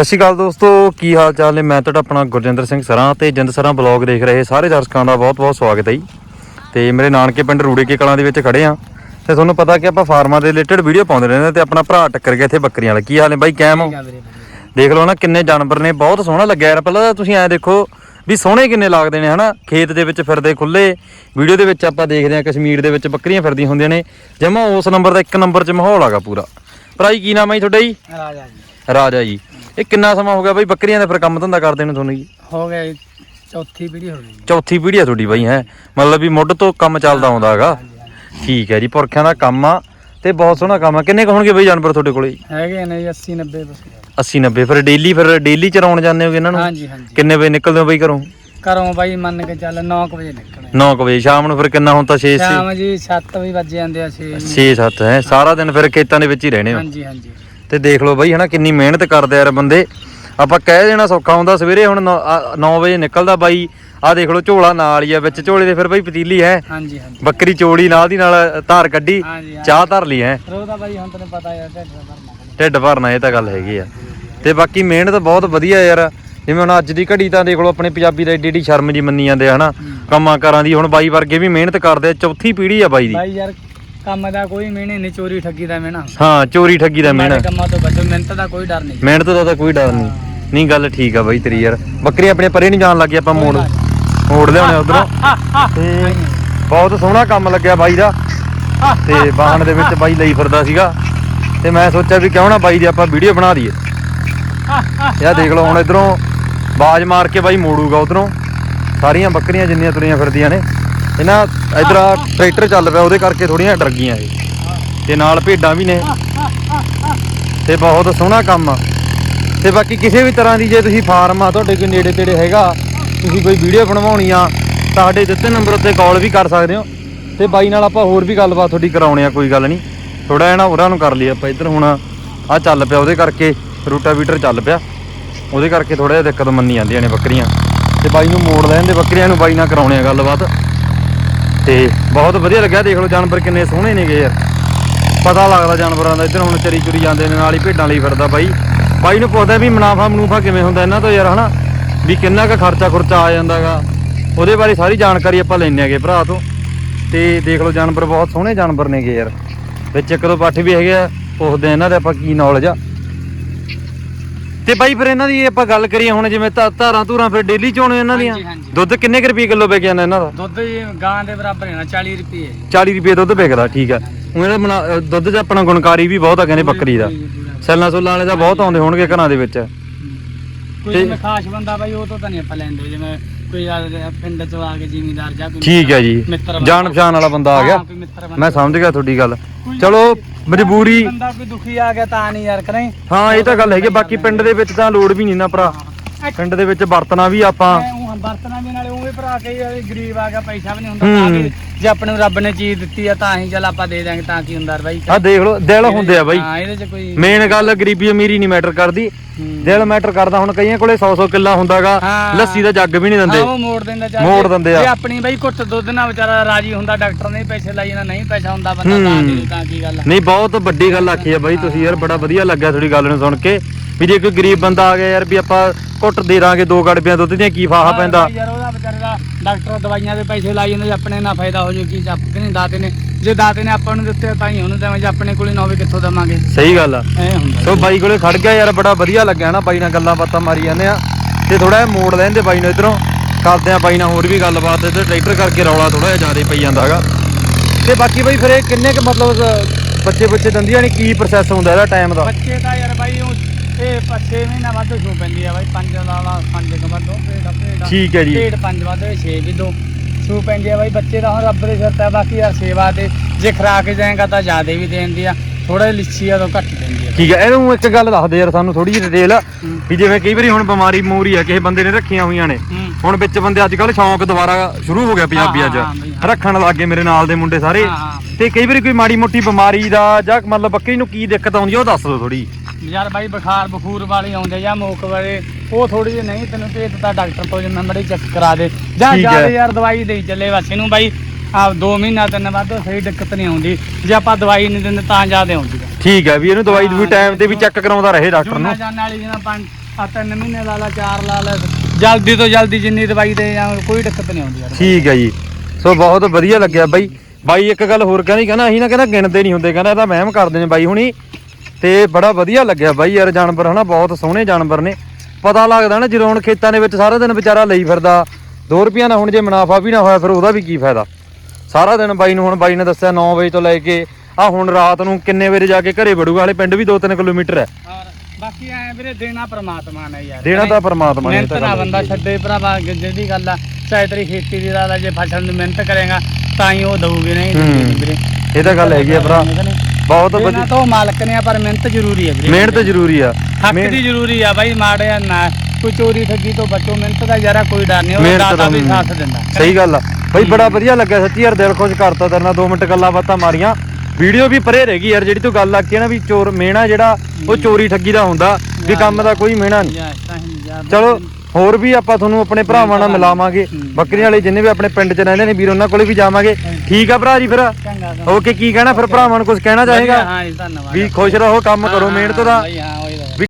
ਸਤਿ ਸ਼੍ਰੀ ਅਕਾਲ ਦੋਸਤੋ ਕੀ ਹਾਲ ਚਾਲ ਨੇ? ਮੈਂ ਤੁਹਾਡਾ ਆਪਣਾ ਗੁਰਜਿੰਦਰ ਸਿੰਘ ਸਰਾਂ ਤੇ ਜਿੰਦ ਸਰਾਂ ਬਲੌਗ ਦੇਖ ਰਹੇ ਸਾਰੇ ਦਰਸ਼ਕਾਂ ਦਾ ਬਹੁਤ-ਬਹੁਤ ਸਵਾਗਤ ਹੈ ਜੀ। ਤੇ ਮੇਰੇ ਨਾਨਕੇ ਪਿੰਡ ਰੂੜੇ ਕੇ ਕਲਾਂ ਦੇ ਵਿੱਚ ਖੜੇ ਆ ਤੇ ਤੁਹਾਨੂੰ ਪਤਾ ਕਿ ਆਪਾਂ ਫਾਰਮਾਂ ਦੇ ਰਿਲੇਟਡ ਵੀਡੀਓ ਪਾਉਂਦੇ ਰਹਿੰਦੇ ਤੇ ਆਪਣਾ ਭਰਾ ਟੱਕਰ ਗਿਆ ਇੱਥੇ ਬੱਕਰੀਆਂ ਵਾਲਾ। ਕੀ ਹਾਲ ਹੈ ਬਾਈ? ਕੈਮ ਦੇਖ ਲਓ ਨਾ ਕਿੰਨੇ ਜਾਨਵਰ ਨੇ ਬਹੁਤ ਸੋਹਣਾ ਲੱਗਿਆ ਯਾਰ। ਪਹਿਲਾਂ ਤਾਂ ਤੁਸੀਂ ਐ ਦੇਖੋ ਵੀ ਸੋਹਣੇ ਕਿੰਨੇ ਲੱਗਦੇ ਨੇ ਹਨਾ? ਖੇਤ ਦੇ ਵਿੱਚ ਫਿਰਦੇ ਖੁੱਲੇ ਵੀਡੀਓ ਦੇ ਵਿੱਚ ਆਪਾਂ ਦੇਖਦੇ ਆ ਕਸ਼ਮੀਰ ਦੇ ਵਿੱਚ ਬੱਕਰੀਆਂ ਫਿਰਦੀਆਂ ਹੁੰਦੀਆਂ ਨੇ। ਜਮਾ ਉਸ ਨੰਬਰ ਦਾ ਇੱਕ ਨੰਬਰ 'ਚ ਮਾਹੌਲ ਆਗਾ ਪੂਰਾ। ਭਰਾਈ ਕੀ ਨਾਮ ਹੈ ਤੁਹਾਡਾ ਜੀ? ਰਾਜਾ ਜੀ। ਰਾਜਾ ਜੀ। ਇਹ ਕਿੰਨਾ ਸਮਾਂ ਹੋ ਗਿਆ ਬਾਈ ਬੱਕਰੀਆਂ ਦਾ ਫਿਰ ਕੰਮ ਧੰਦਾ ਕਰਦੇ ਨੂੰ ਤੁਹਾਨੂੰ ਜੀ? ਹੋ ਗਿਆ ਜੀ, ਚੌਥੀ ਪੀੜੀ ਹੋ ਗਈ ਜੀ। ਚੌਥੀ ਪੀੜ੍ਹੀ ਆ ਤੁਹਾਡੀ ਬਾਈ ਹੈ? ਮਤਲਬ ਵੀ ਮੁੱਢ ਤੋਂ ਕੰਮ ਚੱਲਦਾ ਆਉਂਦਾ ਹੈਗਾ। ਠੀਕ ਹੈ ਜੀ ਪੁਰਖਿਆਂ ਦਾ ਕੰਮ ਆ ਤੇ ਬਹੁਤ ਸੋਹਣਾ ਕੰਮ ਆ। ਕਿੰਨੇ ਕੁ ਹੋਣਗੇ ਬਾਈ ਜਾਨਵਰ ਤੁਹਾਡੇ ਕੋਲੇ? ਹੈਗੇ ਨੇ ਜੀ 80 90 ਬਸ। 80 90 ਫਿਰ ਡੇਲੀ ਫਿਰ ਡੇਲੀ ਚਰਾਉਣ ਜਾਂਦੇ ਹੋਗੇ ਇਹਨਾਂ ਨੂੰ? ਹਾਂਜੀ ਹਾਂਜੀ। ਕਿੰਨੇ ਵਜੇ ਨਿਕਲਦੇ ਹੋ ਬਾਈ ਘਰੋਂ? ਘਰੋਂ ਬਾਈ ਮੰਨ ਕੇ ਚੱਲ 9 ਵਜੇ ਨਿਕਲਣਾ 9 ਵਜੇ ਸ਼ਾਮ ਨੂੰ ਫਿਰ ਕਿੰਨਾ ਹੁਣ ਤਾਂ 6 ਸ਼ਾਮ ਜੀ 7 ਵਜੇ ਵੱਜ ਜਾਂਦੇ ਆ 6 6 7 ਹੈ? ਸਾਰਾ ਦਿਨ ਫਿਰ ਖੇਤਾਂ ਦੇ ਵਿੱਚ ਹੀ ਰਹਿਣੇ ਹੋ। ਹਾਂਜੀ ਹਾਂਜੀ। ਤੇ ਦੇਖ ਲਓ ਬਾਈ ਹਨਾ ਕਿੰਨੀ ਮਿਹਨਤ ਕਰਦੇ ਯਾਰ ਬੰਦੇ। ਆਪਾਂ ਕਹਿ ਦੇਣਾ ਸੌਖਾ ਹੁੰਦਾ ਸਵੇਰੇ ਹੁਣ 9 ਵਜੇ ਨਿਕਲਦਾ ਬਾਈ। ਆ ਦੇਖ ਲਓ ਝੋਲਾ ਨਾਲ ਹੀ ਆ ਵਿੱਚ ਝੋਲੇ ਦੇ ਫਿਰ ਬਾਈ ਪਤੀਲੀ ਹੈ। ਹਾਂਜੀ ਹਾਂਜੀ। ਬੱਕਰੀ ਚੋੜੀ ਨਾਲ ਦੀ ਨਾਲ ਧਾਰ ਕੱਢੀ ਚਾਹ ਧਰ ਲਈ ਹੈ। ਰੋਦਾ ਬਾਈ ਹੁਣ ਤੈਨੂੰ ਪਤਾ ਯਾਰ ਢਿੱਡ ਭਰਨਾ ਢਿੱਡ ਭਰਨਾ ਇਹ ਤਾਂ ਗੱਲ ਹੈਗੀ ਆ। ਤੇ ਬਾਕੀ ਮਿਹਨਤ ਬਹੁਤ ਵਧੀਆ ਯਾਰ। ਜਿਵੇਂ ਹੁਣ ਅੱਜ ਦੀ ਘੜੀ ਤਾਂ ਦੇਖ ਲਓ ਆਪਣੇ ਪੰਜਾਬੀ ਦਾ ਏਡੀ ਏਡੀ ਸ਼ਰਮ ਜੀ ਮੰਨੀ ਜਾਂਦੇ ਹਨਾ। ਕੰਮਾਂ ਕਾਰਾਂ ਦੀ ਹੁਣ ਬਾਈ ਵਰਗੇ ਵੀ ਮਿਹਨਤ ਕਰਦੇ ਚੌਥੀ ਪੀੜ੍ਹੀ ਆ ਬਾਈ ਦੀ। ਬਾਈ ਯਾਰ ਕੰਮ ਦਾ ਕੋਈ ਮਿਹਣੇ ਨਹੀਂ ਚੋਰੀ ਠੱਗੀ ਦਾ ਮਿਹਣਾ। ਹਾਂ ਚੋਰੀ ਠੱਗੀ ਦਾ ਮਿਹਨਤ ਕੰਮਾਂ ਤੋਂ ਬਚੋ ਮਿਹਨਤ ਦਾ ਕੋਈ ਡਰ ਨਹੀਂ। ਮਿਹਨਤ ਦਾ ਤਾਂ ਕੋਈ ਡਰ ਨਹੀਂ। ਨਹੀਂ ਗੱਲ ਠੀਕ ਆ ਬਾਈ ਤੇਰੀ ਯਾਰ। ਬੱਕਰੀਆਂ ਆਪਣੇ ਪਰੇ ਨਹੀਂ ਜਾਣ ਲੱਗੀ ਆਪਾਂ ਮੋੜ ਮੋੜ ਲਿਆਉਣੇ ਉਧਰੋਂ। ਤੇ ਬਹੁਤ ਸੋਹਣਾ ਕੰਮ ਲੱਗਿਆ ਬਾਈ ਦਾ। ਤੇ ਵਾਹਣ ਦੇ ਵਿੱਚ ਬਾਈ ਲਈ ਫਿਰਦਾ ਸੀਗਾ। ਤੇ ਮੈਂ ਸੋਚਿਆ ਵੀ ਕਿਉਂ ਨਾ ਬਾਈ ਦੀ ਆਪਾਂ ਵੀਡੀਓ ਬਣਾ ਦਈਏ। ਯਾ ਦੇਖ ਲਓ ਹੁਣ ਇਧਰੋਂ ਬਾਜ ਮਾਰ ਕੇ ਬਾਈ ਮੋੜੂਗਾ ਉਧਰੋਂ। ਸਾਰੀਆਂ ਬੱਕਰੀਆਂ ਜਿੰਨੀਆਂ ਤੁਰੀਆਂ ਫਿਰਦੀਆਂ ਨੇ। ਇਹ ਨਾ ਇਧਰ ਆ ਟਰੈਕਟਰ ਚੱਲ ਪਿਆ, ਉਹਦੇ ਕਰਕੇ ਥੋੜੀਆਂ ਡਰ ਗਈਆਂ ਇਹ। ਤੇ ਨਾਲ ਭੇਡਾਂ ਵੀ ਨੇ। ਤੇ ਬਹੁਤ ਸੋਹਣਾ ਕੰਮ ਆ। ਤੇ ਬਾਕੀ ਕਿਸੇ ਵੀ ਤਰ੍ਹਾਂ ਦੀ ਜੇ ਤੁਸੀਂ ਫਾਰਮ ਆ, ਤੁਹਾਡੇ ਕੋਈ ਨੇੜੇ ਤੇੜੇ ਹੈਗਾ, ਤੁਸੀਂ ਕੋਈ ਵੀਡੀਓ ਬਣਵਾਉਣੀ ਆ ਤਾਂ ਸਾਡੇ ਦਿੱਤੇ ਨੰਬਰ ਉੱਤੇ ਕਾਲ ਵੀ ਕਰ ਸਕਦੇ ਹੋ। ਤੇ ਬਾਈ ਨਾਲ ਆਪਾਂ ਹੋਰ ਵੀ ਗੱਲਬਾਤ ਤੁਹਾਡੀ ਕਰਾਉਣੀ ਆ, ਕੋਈ ਗੱਲ ਨਹੀਂ। ਥੋੜਾ ਜਿਹਾ ਨਾ ਉਹਨਾਂ ਨੂੰ ਕਰ ਲਈ ਆਪਾਂ ਇੱਧਰ ਹੁਣ। ਆ ਚੱਲ ਪਿਆ ਉਹਦੇ ਕਰਕੇ, ਰੂਟਾਵੀਟਰ ਚੱਲ ਪਿਆ। ਉਹਦੇ ਕਰਕੇ ਥੋੜਾ ਜਿਹਾ ਦਿੱਕਤ ਮੰਨੀ ਜਾਂਦੀਆਂ ਨੇ ਬੱਕਰੀਆਂ। ਤੇ ਬਾਈ ਨੂੰ ਮੋੜ ਲੈਣ ਦੇ ਬੱਕਰੀਆਂ ਨੂੰ ਬਾਈ ਨਾਲ ਕਰਾਉਣੇ ਆ ਗੱਲਬਾਤ। ਤੇ ਬਹੁਤ ਵਧੀਆ ਲੱਗਿਆ, ਦੇਖ ਲਓ ਜਾਨਵਰ ਕਿੰਨੇ ਸੋਹਣੇ ਨੇਗੇ ਯਾਰ। ਪਤਾ ਲੱਗਦਾ ਜਾਨਵਰਾਂ ਦਾ, ਇੱਧਰ ਹੁਣ ਚਰੀ ਚੁਰੀ ਜਾਂਦੇ ਨੇ, ਨਾਲ ਹੀ ਭੇਡਾਂ ਲਈ ਫਿਰਦਾ ਬਾਈ। ਬਾਈ ਨੂੰ ਪੁੱਛਦਾ ਵੀ ਮੁਨਾਫਾ ਮਨੂਫਾ ਕਿਵੇਂ ਹੁੰਦਾ ਇਹਨਾਂ ਤੋਂ ਯਾਰ, ਹਨਾ? ਵੀ ਕਿੰਨਾ ਕੁ ਖਰਚਾ ਖੁਰਚਾ ਆ ਜਾਂਦਾਗਾ। ਉਹਦੇ ਬਾਰੇ ਸਾਰੀ ਜਾਣਕਾਰੀ ਆਪਾਂ ਲੈਣੇ ਆਗੇ ਭਰਾ ਤੋਂ। ਤੇ ਦੇਖ ਲਓ ਜਾਨਵਰ ਬਹੁਤ ਸੋਹਣੇ ਜਾਨਵਰ ਨੇਗੇ ਯਾਰ। ਵਿੱਚ ਇੱਕ ਦੋ ਪੱਠ ਵੀ ਹੈਗੇ ਆ, ਪੁੱਛਦੇ ਇਹਨਾਂ ਦੇ ਆਪਾਂ ਕੀ ਨੌਲੇਜ ਆ। ਤੇ ਬਾਈ ਫਿਰ ਇਹਨਾਂ ਦੀ ਆਪਾਂ ਗੱਲ ਕਰੀਏ ਹੁਣ ਜਿਵੇਂ ਧਾ- ਧਾਰਾਂ ਧੂਰਾਂ ਫਿਰ ਡੇਲੀ ਚੋਣੇ ਇਹਨਾਂ ਦੀਆਂ? ਹਾਂਜੀ, ਹਾਂਜੀ। ਦੁੱਧ ਕਿੰਨੇ ਕੁ ਰੁਪਏ ਕਿਲੋ ਵਿਕ ਜਾਂਦਾ ਇਹਨਾਂ ਦਾ? ਦੁੱਧ ਜੀ ਗਾਂ ਦੇ ਬਰਾਬਰ ਹੈ ਨਾ 40 ਰੁਪਏ। ਜੀ 40 ਰੁਪਏ ਦੁੱਧ ਵਿਕਦਾ ਠੀਕ ਆ। ਉਹ ਇਹਦਾ ਬਣਾ- ਦੁੱਧ 'ਚ ਆਪਣਾ ਗੁਣਕਾਰੀ ਵੀ ਬਹੁਤ ਆ ਕਹਿੰਦੇ ਬੱਕਰੀ ਦਾ। ਸੈਲਾਂ ਸੁੱਲਾਂ ਵਾਲੇ ਤਾਂ ਬਹੁਤ ਆਉਂਦੇ ਹੋਣਗੇ ਘਰਾਂ ਦੇ ਵਿੱਚ। ਕੋਈ ਤੇ- ਜਿਵੇਂ ਖਾਸ ਬੰਦਾ ਬਾਈ ਉਹ ਤੋਂ ਤਾਂ ਨਹੀਂ ਆਪਾਂ ਲੈਂਦੇ। ਜਿਵੇਂ ਕੋਈ ਆ ਪਿੰਡ ਚੋਂ ਆ ਕੇ ਜ਼ਿਮੀਂਦਾਰ ਜਾਂ ਕੋਈ ਠੀਕ ਹੈ ਜੀ। ਮਿੱਤਰ। ਜਾਣ ਪਛਾਣ ਵਾਲਾ ਬੰਦਾ ਆ ਗਿਆ। ਕੋਈ ਮਿੱਤਰ। ਮੈਂ ਸਮਝ ਗਿਆ ਤੁਹਾਡੀ ਗੱਲ। ਕੋਈ ਚਲੋ ਮਜਬੂਰੀ ਬੰਦਾ ਕੋਈ ਦੁਖੀ ਆ ਗਿਆ ਤਾਂ ਨਹੀਂ ਯਾਰ ਕਰੇ। ਹਾਂ ਇਹ ਤਾਂ ਗੱਲ ਹੈਗੀ ਬਾਕੀ ਪਿੰਡ ਦੇ ਵਿੱਚ ਤਾਂ ਲੋੜ ਵੀ ਨਹੀਂ ਨਾ ਭਰਾ। ਪਿੰਡ ਦੇ ਵਿੱਚ ਵਰਤਣਾ ਵੀ ਆਪਾਂ। ਉਹ ਵਰਤਣਾ ਵੀ ਨਾਲੇ ਉਵੇਂ ਭਰਾ ਕੇ ਯਾਰ ਗਰੀਬ ਆ ਗਿਆ ਪੈਸਾ ਵੀ ਨਹੀਂ ਹੁੰਦਾ ਤਾਂ ਵੀ ਜੇ ਆਪਣੇ ਨੂੰ ਰੱਬ ਨੇ ਚੀਜ਼ ਦਿੱਤੀ ਆ ਤਾਂ ਹੀ ਚੱਲ ਆਪਾਂ ਦੇ ਦਾਂਗੇ ਤਾਂ ਕੀ ਹੁੰਦਾ ਬਾਈ? ਆ ਦੇਖ ਲਓ ਦਿਲ ਹੁੰਦੇ ਆ ਬਾਈ। ਹਾਂ ਇਹਦੇ ਚ ਕੋਈ ਮੇਨ ਗੱਲ ਗਰੀਬੀ ਅਮੀਰੀ ਨਹੀਂ ਮੈਟਰ ਕਰਦੀ। ਦਿਲ ਮੈਟਰ ਕਰਦਾ ਹੁਣ ਕਈਆਂ ਕੋਲੇ 100 100 ਕਿੱਲਾ ਹੁੰਦਾਗਾ। ਲੱਸੀ ਦਾ ਜੱਗ ਵੀ ਨਹੀਂ ਦਿੰਦੇ। ਉਹ ਮੋੜ ਦਿੰਦਾ ਮੋੜ ਆ। ਜੇ ਆਪਣੀ ਬਾਈ ਘੁੱਟ ਦੁੱਧ ਨਾਲ ਵਿਚਾਰਾ ਰਾਜੀ ਹੁੰਦਾ ਡਾਕਟਰ ਨੇ ਪੈਸੇ ਲਾਈ ਨਾ ਨਹੀਂ ਪੈਸਾ ਹੁੰਦਾ ਬੰਦਾ ਤਾਂ ਕੀ ਗੱਲ ਨਹੀਂ ਬਹੁਤ ਵੱਡੀ ਗੱਲ ਆਖੀ ਆ ਬਾਈ ਤੁਸੀਂ ਯਾਰ ਬੜਾ ਵਧੀਆ ਲੱਗਿਆ ਤੁਹਾਡੀ ਗੱਲ ਨੂੰ ਸੁਣ ਕੇ। ਵੀ ਜੇ ਕੋਈ ਗਰੀਬ ਬੰਦਾ ਆ ਗਿਆ ਯਾਰ ਵੀ ਆਪਾਂ ਘੁੱਟ ਦੇ ਦਾਂਗੇ ਦੋ ਗੜਬੀਆਂ ਦੁੱਧ ਦੀਆਂ ਕੀ ਫਾਹਾ ਪੈਂਦਾ? ਯਾਰ ਉਹਦਾ ਵਿਚਾਰੇ ਦਾ ਡਾਕਟਰ ਦਵਾਈਆਂ ਦੇ ਪੈਸੇ ਲਾਈ ਜਾਂਦੇ ਆਪਣੇ ਨਾਲ ਫਾਇਦਾ ਹੋ ਜੇ ਕੀ ਨਹੀਂ ਦਾਤੇ ਨੇ। ਜੇ ਦਾਤੇ ਨੇ ਆਪਾਂ ਨੂੰ ਦਿੱਤੇ ਤਾਂ ਹੀ ਉਹਨੂੰ ਦੇਵਾਂ ਜੇ ਆਪਣੇ ਕੋਲ ਨਾ ਹੋਵੇ ਕਿੱਥੋਂ ਦੇਵਾਂਗੇ? ਸਹੀ ਗੱਲ ਆ। ਐ ਹੁੰਦਾ ਸੋ ਬਾਈ ਕੋਲੇ ਖੜ ਗਿਆ ਯਾਰ ਬੜਾ ਵਧੀਆ ਲੱਗਿਆ ਨਾ ਬਾਈ ਨਾਲ ਗੱਲਾਂ ਬਾਤਾਂ ਮਾਰੀ ਜਾਂਦੇ ਆ। ਤੇ ਥੋੜਾ ਜਿਹਾ ਮੋੜ ਲੈਂਦੇ ਬਾਈ ਨੂੰ ਇਧਰੋਂ। ਕਰਦੇ ਆ ਬਾਈ ਨਾਲ ਹੋਰ ਵੀ ਗੱਲਬਾਤ ਤੇ ਟਰੈਕਟਰ ਕਰਕੇ ਰੌਲਾ ਥੋੜਾ ਜਿਹਾ ਜ਼ਿਆਦਾ ਪਈ ਜਾਂਦਾ ਹੈਗਾ। ਤੇ ਬਾਕੀ ਬਾਈ ਫਿਰ ਇਹ ਕਿੰਨੇ ਕੁ ਮਤਲਬ ਬੱਚੇ ਬੱਚੇ ਦੰਦੀਆਂ ਨੇ ਕੀ ਪ੍ਰੋਸੈਸ ਹੁੰਦਾ ਇਹਦਾ ਟਾਈਮ ਦਾ? ਬੱਚੇ ਦਾ ਯਾਰ ਬਾਈ ਉਹ ਇਹ 6 ਮਹੀਨਾ ਵੱਧ ਸੂ ਪੈਂਦੀ ਆ ਬਾਈ 5 ਲਾਲਾ 5 ਕ ਵੱਧ ਭੇਡ ਭੇਡ ਠੀਕ ਹੈ ਜੀ। ਭੇਡ 5 ਵੱਧ 6 ਵੀ ਦੋ। ਸੂ ਪੈਂਦੀ ਆ ਬਾਈ ਬੱਚੇ ਦਾ ਹੁਣ ਰੱਬ ਦੇ ਸਿਰ ਤੇ ਆ, ਬਾਕੀ ਯਾਰ ਸੇਵਾ ਤੇ ਜੇ ਖਰਾਕ ਜਾਏਗਾ ਤਾਂ ਜ਼ਿਆਦਾ ਵੀ ਦੇਂਦੀ ਆ। ਥੋੜਾ ਲਿੱਸੀ ਆ ਤਾਂ ਘੱਟ ਦਿੰਦੀ ਆ। ਠੀਕ ਹੈ ਇਹਨੂੰ ਇੱਕ ਗੱਲ ਦੱਸ ਦੇ ਯਾਰ ਸਾਨੂੰ ਥੋੜੀ ਜਿਹੀ ਡਿਟੇਲ। ਵੀ ਜਿਵੇਂ ਕਈ ਵਾਰੀ ਹੁਣ ਬਿਮਾਰੀ ਮੂਰੀ ਆ ਕਿਸੇ ਬੰਦੇ ਨੇ ਰੱਖੀਆਂ ਹੋਈਆਂ ਨੇ। ਹੁਣ ਵਿੱਚ ਬੰਦੇ ਅੱਜ ਕੱਲ ਸ਼ੌਂਕ ਦੁਬਾਰਾ ਸ਼ੁਰੂ ਹੋ ਗਿਆ ਪੰਜਾਬੀਆਂ 'ਚ। ਰੱਖਣ ਲੱਗੇ ਮੇਰੇ ਨਾਲ ਦੇ ਮੁੰਡੇ ਸਾਰੇ। ਤੇ ਕਈ ਵਾਰੀ ਕੋਈ ਮਾੜੀ ਮੋਟੀ ਬਿਮਾਰੀ ਦਾ ਜਾਂ ਮਤਲਬ ਬੱਕਰੀ ਨੂੰ ਕੀ ਦਿੱਕਤ ਆਉਂਦੀ ਆ ਉਹ ਦੱਸ ਦਿਓ ਥੋੜੀ ਯਾਰ ਬਾਈ ਬੁਖਾਰ ਬਖੂਰ ਵਾਲੇ ਆਉਂਦੇ ਜਾਂ ਮੋਕ ਵਾਲੇ ਉਹ ਥੋੜੀ ਜਿਹੀ ਨਹੀਂ ਤੈਨੂੰ ਭੇਜ ਦਿੱਤਾ ਡਾਕਟਰ ਤੋਂ ਜਿੰਨਾ ਮੜੀ ਚੈੱਕ ਕਰਾ ਦੇ। ਜਾਂ ਠੀਕ ਹੈ। ਜ਼ਿਆਦਾ ਯਾਰ ਦਵਾਈ ਦੇਈ ਚੱਲੇ ਬਸ ਇਹਨੂੰ ਬਾਈ ਆ 2 ਮਹੀਨਾ ਤਿੰਨ ਵੱਧ ਸਹੀ ਦਿੱਕਤ ਨਹੀਂ ਆਉਂਦੀ। ਜੇ ਆਪਾਂ ਦਵਾਈ ਨਹੀਂ ਦਿੰਦੇ ਤਾਂ ਜ਼ਿਆਦਾ ਆਉਂਦੀ ਆ। ਠੀਕ ਹੈ ਵੀ ਇਹਨੂੰ ਦਵਾਈ ਦੂਈ ਟਾਈਮ ਤੇ ਵੀ ਚੈੱਕ ਕਰਾਉਂਦਾ ਰਹੇ ਡਾਕਟਰ ਨੂੰ। ਜੂਨਾ ਵਾਲੀ ਜਿਵੇਂ ਪੰਜ ਆ ਤਿੰਨ ਮਹੀਨੇ ਲਾ ਲਾ ਚਾਰ ਲਾ ਲਾ ਜਲਦੀ ਤੋਂ ਜਲਦੀ ਜਿੰਨੀ ਦਵਾਈ ਦੇ ਜਾਂ ਕੋਈ ਦਿੱਕਤ ਨਹੀਂ ਆਉਂਦੀ ਯਾਰ। ਠੀਕ ਹੈ ਜੀ। ਸੋ ਬਹੁਤ ਵਧੀਆ ਲੱਗਿਆ ਬਾਈ। ਬਾਈ ਇੱਕ ਗੱਲ ਹੋਰ ਕਹਿੰਦੀ ਕਹਿੰਦਾ ਅਸੀਂ ਨਾ ਕਹਿੰਦਾ ਗਿਣਦੇ ਨਹੀਂ ਹੁੰਦੇ ਕਹਿੰਦਾ ਇਹਦਾ ਵਹਿਮ ਕਰਦੇ ਨੇ ਬਾਈ ਹੁਣੀ। ਤੇ ਬੜਾ ਵਧੀਆ ਲੱਗਿਆ ਬਾਈ ਯਾਰ ਜਾਨਵਰ ਹਨਾ ਬਹੁਤ ਸੋਹਣੇ ਜਾਨਵਰ ਨੇ। ਪਤਾ ਲੱਗਦਾ ਨਾ ਜਦੋਂ ਹੁਣ ਖੇਤਾਂ ਦੇ ਵਿੱਚ ਸਾਰਾ ਦਿਨ ਵਿਚਾਰਾ ਲਈ ਫਿਰਦਾ 2 ਰੁਪਈਆ ਨਾ ਹੁਣ ਜੇ ਮੁਨਾਫਾ ਵੀ ਨਾ ਹੋਇਆ ਫਿਰ ਉਹਦਾ ਵੀ ਕੀ ਫਾਇਦਾ? ਸਾਰਾ ਦਿਨ ਬਾਈ ਨੂੰ ਹੁਣ ਬਾਈ ਨੇ ਦੱਸਿਆ 9 ਵਜੇ ਤੋਂ ਲੈ ਕੇ ਆ ਹੁਣ ਰਾਤ ਨੂੰ ਕਿੰਨੇ ਵਜੇ ਜਾ ਕੇ ਘਰੇ ਵੜੂਗਾ ਹਾਲੇ ਪਿੰਡ ਵੀ 2-3 ਕਿਲੋਮੀਟਰ ਹੈ। ਬਾਕੀ ਐ ਵੀਰੇ ਦੇਣਾ ਪ੍ਰਮਾਤਮਾ ਨੇ ਯਾਰ। ਦੇਣਾ ਤਾਂ ਪਰਮਾਤਮਾ ਨੇ ਮਿਹਨਤ ਨਾ ਬੰਦਾ। ਛੱਡੇ ਭਰਾਵਾ ਜਿਹੜੀ ਗੱਲ ਆ ਚਾਹੇ ਤੇਰੀ ਖੇਤੀ ਦੀ ਲਾ ਲਾ ਜੇ ਫਸਲ ਦੀ ਮਿਹਨਤ ਕਰੇਗਾ ਤਾਂ ਹੀ ਉਹ ਦਊਗੀ ਨਹੀਂ ਵੀਰੇ। ਇਹ ਤਾਂ ਗੱਲ ਹੈਗੀ ਆ ਭਰਾ। ਬਹੁਤ ਵਧੀਆ। ਤਾਂ ਮਾਲਕ ਨੇ ਆ ਪਰ ਮਿਹਨਤ ਜ਼ਰੂਰੀ ਹੈ ਵੀਰੇ। ਮਿਹਨਤ ਜ਼ਰੂਰੀ ਆ। ਹੱਕ ਦੀ ਜ਼ਰੂਰੀ ਆ ਬਾਈ ਮਾੜਿਆ ਨਾ। ਕੋਈ ਚੋਰੀ ਠੱਗੀ ਤੋਂ ਬਚੋ ਮਿਹਨਤ ਦਾ ਯਾਰਾ ਕੋਈ ਡਰ ਨਹੀਂ ਉਹ ਮਿਹਨਤ ਦਾਤਾ ਦਾ ਵੀ ਸਾਥ ਦਿੰਦਾ। ਸਹੀ ਗੱਲ ਆ। ਬਈ ਬੜਾ ਵਧੀਆ ਲੱਗਿਆ ਸੱਚੀ ਯਾਰ ਦਿਲ ਖੁਸ਼ ਕਰਤਾ ਤੇਰੇ ਨਾਲ। 2 ਮਿੰਟ ਗੱਲਾਂ ਬਾਤਾਂ ਮਾਰੀਆਂ। ਵੀਡੀਓ ਵੀ ਪਰੇ ਰਹਿ ਗਈ ਯਾਰ ਜਿਹੜੀ ਤੂੰ ਗੱਲ ਆਖੀ ਹੈ ਨਾ ਵੀ ਚੋਰ ਮੇਣਾ ਜਿਹੜਾ ਉਹ ਚੋਰੀ ਠੱਗੀ ਦਾ ਹੁੰਦਾ ਵੀ ਕੰਮ ਦਾ ਕੋਈ ਮੇਣਾ ਨਹੀਂ। ਯਾਰ ਤਾਂ ਹੀ ਯਾਰ। ਚਲੋ। ਹੋਰ ਵੀ ਆਪਾਂ ਤੁਹਾਨੂੰ ਆਪਣੇ ਭਰਾਵਾਂ ਨਾਲ ਮਿਲਾਵਾਂਗੇ। ਬੱਕਰੀਆਂ ਵਾਲੇ ਜਿੰਨੇ ਵੀ ਆਪਣੇ ਪਿੰਡ 'ਚ ਰਹਿੰਦੇ ਨੇ ਵੀਰ ਉਹਨਾਂ ਕੋਲੇ ਵੀ ਜਾਵਾਂਗੇ। ਠੀਕ ਆ ਭਰਾ ਜੀ ਫਿਰ? ਓਕੇ ਕੀ ਕਹਿਣਾ ਫਿਰ ਭਰਾਵਾਂ ਨੂੰ ਕੁਝ ਕਹਿਣਾ ਚਾਹੇਗਾ? ਹਾਂ ਜੀ ਧੰਨਵਾਦ। ਵੀ ਖੁਸ਼ ਰਹੋ ਕੰਮ ਕਰੋ ਮਿਹਨਤ ਦਾ।